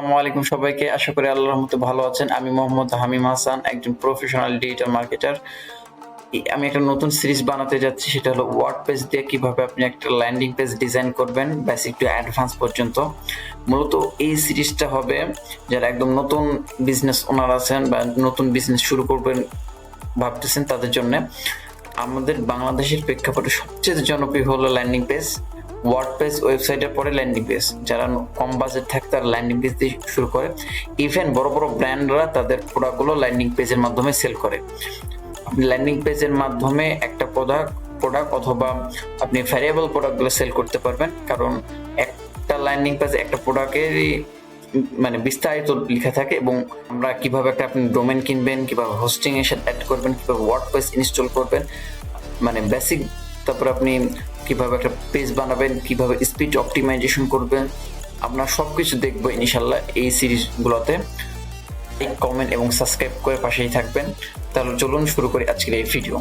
আসসালামু আলাইকুম সবাইকে। আশা করি আল্লাহর রহমতে ভালো আছেন। আমি মোহাম্মদ হামিম হাসান, একজন প্রফেশনাল ডিজিটাল মার্কেটার আমি একটা নতুন সিরিজ বানাতে যাচ্ছি, সেটা হলো ওয়ার্ড পেজ দিয়ে কীভাবে আপনি একটা ল্যান্ডিং পেজ ডিজাইন করবেন বেসিক টু অ্যাডভান্স পর্যন্ত। মূলত এই সিরিজটা হবে যারা একদম নতুন বিজনেস ওনার আছেন বা নতুন বিজনেস শুরু করবেন ভাবতেছেন তাদের জন্য। আমাদের বাংলাদেশের প্রেক্ষাপটে সবচেয়ে জনপ্রিয় হলো ল্যান্ডিং পেজ ওয়ার্ড পেজ ওয়েবসাইটের পরে ল্যান্ডিং পেজ যারা কম বাজেট থাকে, তারা ল্যান্ডিং পেজ দিয়ে শুরু করে। ইভেন বড় বড় ব্র্যান্ডরা তাদের প্রোডাক্টগুলো ল্যান্ডিং পেজের মাধ্যমে সেল করে। আপনি ল্যান্ডিং পেজের মাধ্যমে একটা প্রোডাক্ট প্রোডাক্ট অথবা আপনি ভ্যারিয়েবল প্রোডাক্টগুলো সেল করতে পারবেন। কারণ একটা ল্যান্ডিং পেজে একটা প্রোডাক্টেরই মানে বিস্তারিত লেখা থাকে এবং আমরা কীভাবে একটা আপনি ডোমেন কিনবেন, কীভাবে হোস্টিং এর সাথে অ্যাড করবেন, কীভাবে ওয়ার্ড পেজ ইনস্টল করবেন মানে বেসিক তারপর আপনি কীভাবে একটা পেজ বানাবেন, কীভাবে স্পিড অপটিমাইজেশন করবেন আপনার সব কিছু দেখব ইনশাল্লাহ এই সিরিজগুলোতে লাইক কমেন্ট এবং সাবস্ক্রাইব করে পাশেই থাকবেন। তাহলে চলুন শুরু করি আজকের এই ভিডিও